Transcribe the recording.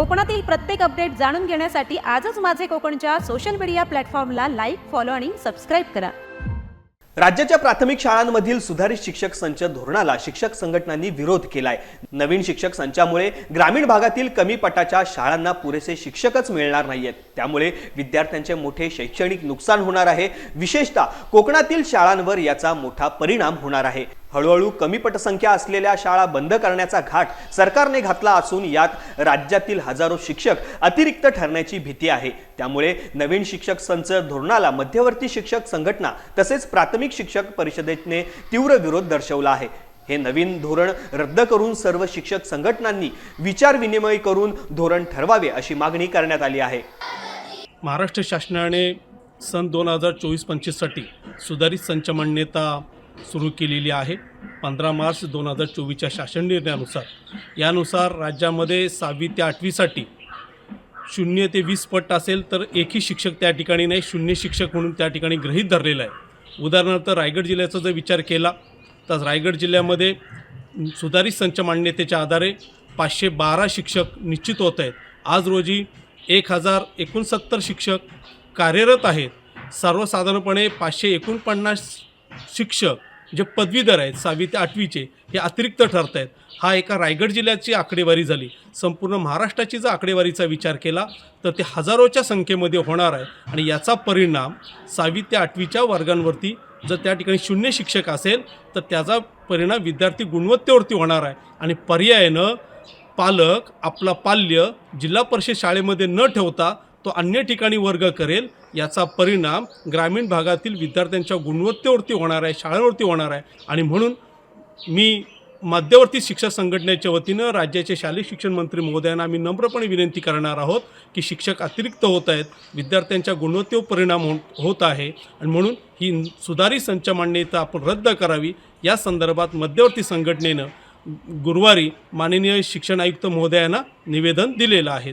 कोकणातील प्रत्येक अपडेट जाणून घेण्यासाठी आजच माझे कोकणच्या सोशल मीडिया प्लॅटफॉर्मला लाईक फॉलो आणि सबस्क्राईब करा. राज्याच्या प्राथमिक शाळांमधील सुधारित शिक्षक संच धोरणाला शिक्षक संघटनांनी विरोध केलाय. नवीन शिक्षक संचामुळे ग्रामीण भागातील कमी पटाच्या शाळांना पुरेसे शिक्षकच मिळणार नाहीयेत. त्यामुळे विद्यार्थ्यांचे मोठे शैक्षणिक नुकसान होणार आहे. विशेषतः कोकणातील शाळांवर याचा मोठा परिणाम होणार आहे. हळूहळू कमी पटसंख्या असलेल्या शाळा बंद करण्याचा घाट सरकारने घातला असून यात राज्यातील हजारो शिक्षक अतिरिक्त ठरण्याची भीती आहे. त्यामुळे नवीन शिक्षक संच धोरणाला मध्यवर्ती शिक्षक संघटना तसेच प्राथमिक शिक्षक परिषदेने तीव्र विरोध दर्शवला आहे. हे नवीन धोरण रद्द करून सर्व शिक्षक संघटनांनी विचार विनिमय करून धोरण ठरवावे अशी मागणी करण्यात आली आहे. महाराष्ट्र शासनाने सन दोन हजार चोवीस पंचवीससाठी सुधारित संच मान्यता सुरू केलेली आहे. पंधरा मार्च दोन हजार चोवीसच्या शासन निर्णयानुसार. यानुसार राज्यामध्ये सहावी ते आठवीसाठी शून्य ते वीस पट असेल तर एकही शिक्षक त्या ठिकाणी नाही शून्य शिक्षक म्हणून त्या ठिकाणी गृहीत धरलेलं आहे. उदाहरणार्थ रायगड जिल्ह्याचा जर विचार केला तर रायगड जिल्ह्यामध्ये सुधारित संच मान्यतेच्या आधारे पाचशे बारा शिक्षक निश्चित होत आहेत. आज रोजी एक हजार एकोणसत्तर शिक्षक कार्यरत आहेत. सर्वसाधारणपणे पाचशे एकोणपन्नास शिक्षक जे पदवीधर आहेत सहावी ते आठवीचे हे अतिरिक्त ठरत आहेत हा एका रायगड जिल्ह्याची आकडेवारी झाली. संपूर्ण महाराष्ट्राची जर आकडेवारीचा विचार केला तर ते हजारोच्या संख्येमध्ये होणार आहे. आणि याचा परिणाम सहावी ते आठवीच्या वर्गांवरती जर त्या ठिकाणी शून्य शिक्षक असेल तर त्याचा परिणाम विद्यार्थी गुणवत्तेवरती होणार आहे. आणि पर्यायानं पालक आपला पाल्य जिल्हा परिषद शाळेमध्ये न ठेवता तो अन्य ठिकाणी वर्ग करेल याचा परिणाम ग्रामीण भागातील विद्यार्थ्यांच्या गुणवत्तेवरती होणार आहे शाळांवरती होणार आहे. आणि म्हणून मी मध्यवर्ती शिक्षक संघटनेच्या वतीनं राज्याचे शालेय शिक्षण मंत्री महोदयांना आम्ही नम्रपणे विनंती करणार आहोत की शिक्षक अतिरिक्त होत आहेत विद्यार्थ्यांच्या गुणवत्तेवर परिणाम हो होत आहे. आणि म्हणून ही सुधारित संच मान्यता आपण रद्द करावी. या संदर्भात मध्यवर्ती संघटनेनं गुरुवारी माननीय शिक्षण आयुक्त महोदयांना निवेदन दिलेलं आहे.